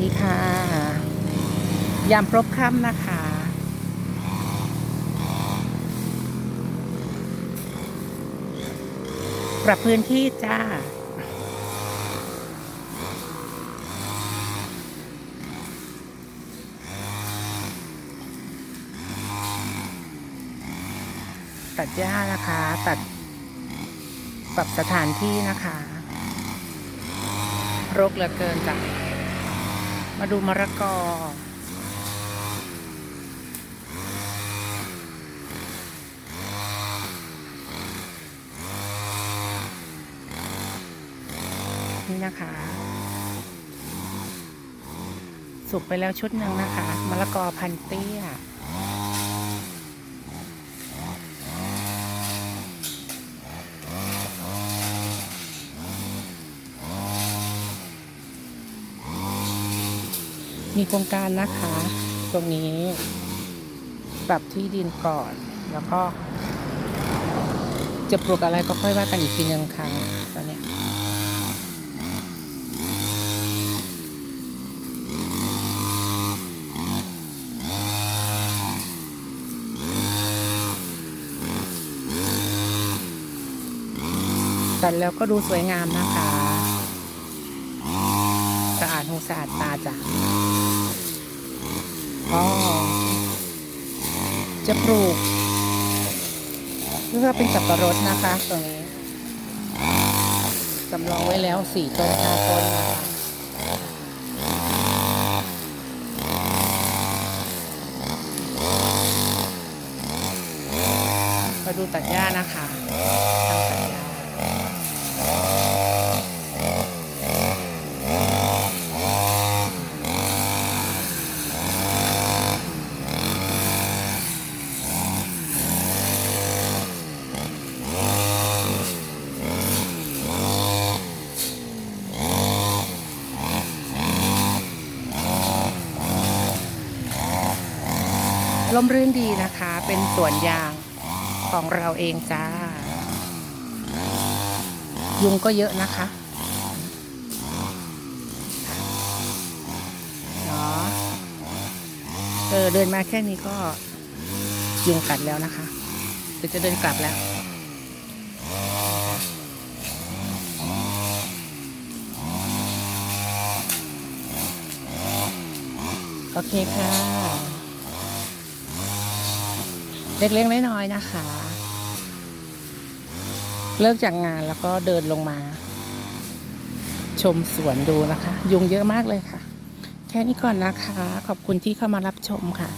ดีค่ะ ยามพรบค่ำนะคะ ปรับพื้นที่จ้าตัดหญ้านะคะ ตัดปรับสถานที่นะคะ รกเหลือเกินจ้ะ มาดูมะระกอ นี่นะคะ สุกไปแล้วชุดหนึ่งนะคะ มะละกอพันเตี้ย มีโครงการนะคะ ตรงนี้ ปรับที่ดินก่อน แล้วก็ จะปลูกอะไรก็ค่อยว่ากันอีกทีนึงค่ะตอนนี้ยตัดแล้วก็ดูสวยงามนะคะ สะอาดหูสะอาดตาจ้ะอ๋อจะปลูก เพื่อเป็นสับปะรดนะคะตรงนี้จำลองไว้แล้วสี่ต้นห้าต้นนะคะมาดูตัดหญ้านะคะทางตัดหญ้า ร่มรื่นดีนะคะ เป็นสวนยางของเราเองจ้า ยุงก็เยอะนะคะเนาะเออเดินมาแค่นี้ก็ยุงกัดแล้วนะคะเดี๋ยวจะเดินกลับแล้วโอเคค่ะ เล็กๆน้อยๆนะคะ เลิกจากงานแล้วก็เดินลงมา ชมสวนดูนะคะ ยุงเยอะมากเลยค่ะ แค่นี้ก่อนนะคะ ขอบคุณที่เข้ามารับชมค่ะ